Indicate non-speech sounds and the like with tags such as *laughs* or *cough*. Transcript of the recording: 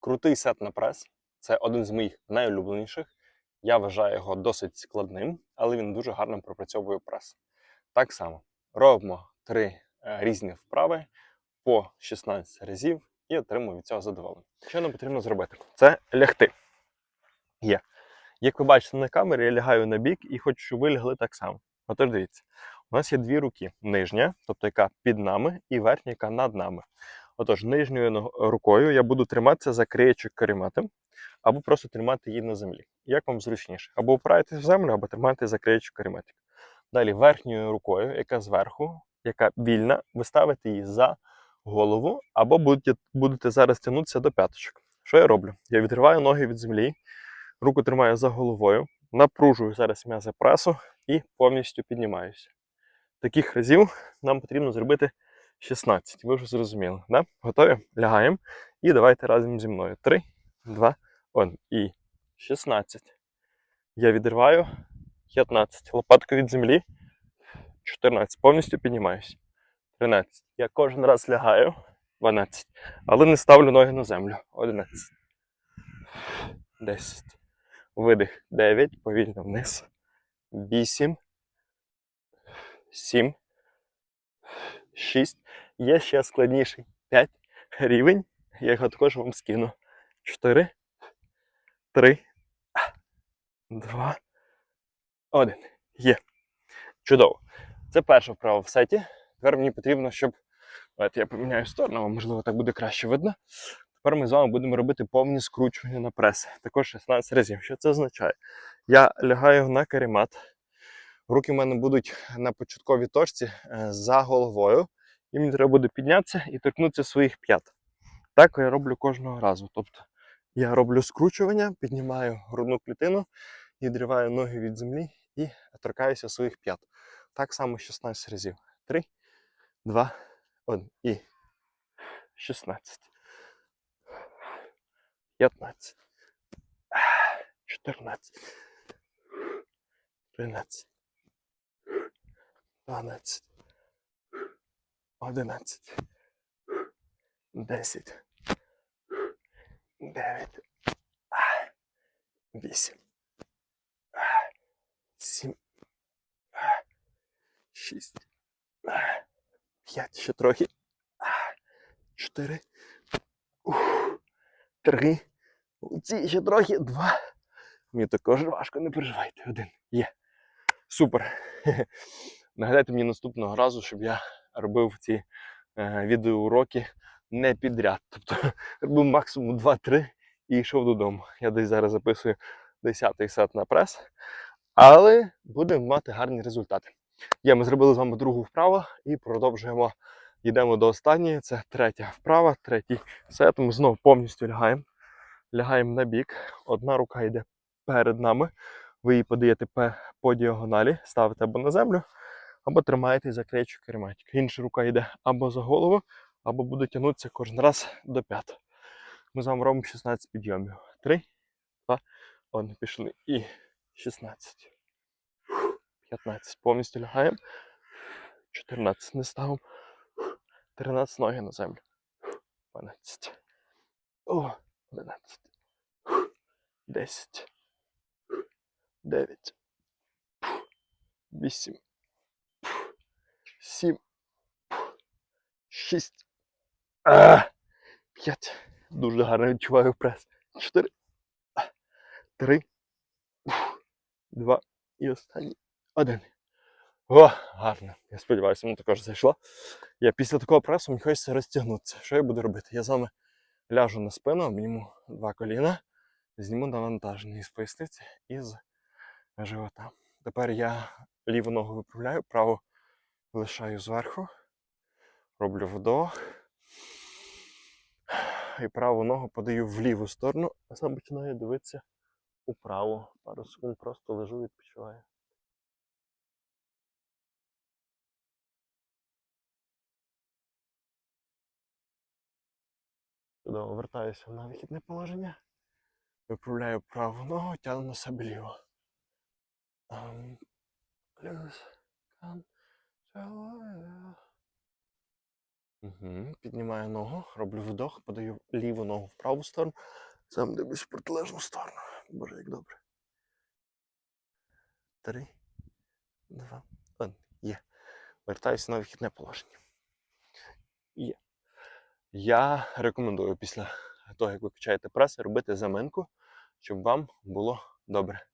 Крутий сет на прес. Це один з моїх найулюбленіших. Я вважаю його досить складним, але він дуже гарно пропрацьовує прес. Так само робимо три е, різні вправи по 16 разів і отримуємо від цього задоволення. Що нам потрібно зробити? Це лягти. Є. Як ви бачите на камері, я лягаю на бік і хочу, щоб ви лягли так само. Отож, дивіться, у нас є дві руки: нижня, тобто яка під нами, і верхня, яка над нами. Отож, нижньою рукою я буду триматися за краєчок каремати, або просто тримати її на землі. Як вам зручніше? Або опираєтесь в землю, або тримати за краєчок карематик. Далі верхньою рукою, яка зверху, яка вільна, ви ставите її за голову, або будете, будете зараз тягнутися до п'яточок. Що я роблю? Я відриваю ноги від землі, руку тримаю за головою, напружую зараз м'язи пресу і повністю піднімаюся. Таких разів нам потрібно зробити 16. Ви вже зрозуміли, да? Готові? Лягаємо. І давайте разом зі мною. 3, 2, 1. І 16. Я відриваю. 15. Лопатку від землі. 14. Повністю піднімаюся. 13. Я кожен раз лягаю. 12. Але не ставлю ноги на землю. 11. 10. Видих. 9. Повільно вниз. 8. 7. 6. Є ще складніший. 5. Рівень. Я його також вам скину. 4. 3. 2. 1. Є. Чудово. Це перша вправа в сеті. Тепер мені потрібно, щоб. Давайте я поміняю сторону, а можливо так буде краще видно. Тепер ми з вами будемо робити повні скручування на прес. Також 16 разів. Що це означає? Я лягаю на каремат. Руки в мене будуть на початковій точці е, за головою. І мені треба буде піднятися і торкнутися своїх п'ят. Так я роблю кожного разу. Тобто я роблю скручування, піднімаю грудну клітину, відриваю ноги від землі і торкаюся своїх п'ят. Так само 16 разів. 3, 2, 1 і 16. 15. 14. 13. 12. 11. 10. 9. 8. 7. 6. 5. Ще трохи. 4. 3. Ці ще трохи. 2. Мені також важко, не переживайте. Один. Є. Супер. Нагадайте мені наступного разу, щоб я робив ці е, відеоуроки не підряд. Тобто *laughs* робив максимум 2-3 і йшов додому. Я десь зараз записую 10-й сет на прес, але будемо мати гарні результати. Є, ми зробили з вами другу вправу і продовжуємо. Йдемо до останньої. Це третя вправа, третій сет. Ми знову повністю лягаємо. Лягаємо на бік. Одна рука йде перед нами. Ви її подаєте по діагоналі, ставите або на землю, або тримаєте за кречу керматик. Інша рука йде або за голову, або буде тягнутися кожен раз до п'ят. Ми з вами робимо 16 підйомів. 3, 2, 1. Пішли. І 16. 15. Повністю лягаємо. 14 не ставимо. 13 ноги на землю. 12. О, 11. 10. 9. 8. 7. 6. 5. Дуже гарно відчуваю прес. 4. 3. 2. І останній. 1. О, гарно. Я сподіваюся, воно також зайшло. Я після такого пресу мені хочеться розтягнутися. Що я буду робити? Я з вами ляжу на спину, обніму два коліна, зніму навантаження із поясниці і з живота. Тепер я ліву ногу виправляю, праву лишаю зверху, роблю вдох. І праву ногу подаю в ліву сторону, а сам починаю дивитися управо. Пару секунд просто лежу, відпочиваю. Чудово, вертаюся на вихідне положення. Виправляю праву ногу, тягну на себе ліву. Um, плюс, кан, Угу. Піднімаю ногу, роблю вдох, подаю ліву ногу в праву сторону, сам дивлюсь в протилежну сторону. Боже, як добре. Три, два, один. Є. Вертаюся на вихідне положення. Є. Я рекомендую після того, як ви качаєте прес, робити заминку, щоб вам було добре.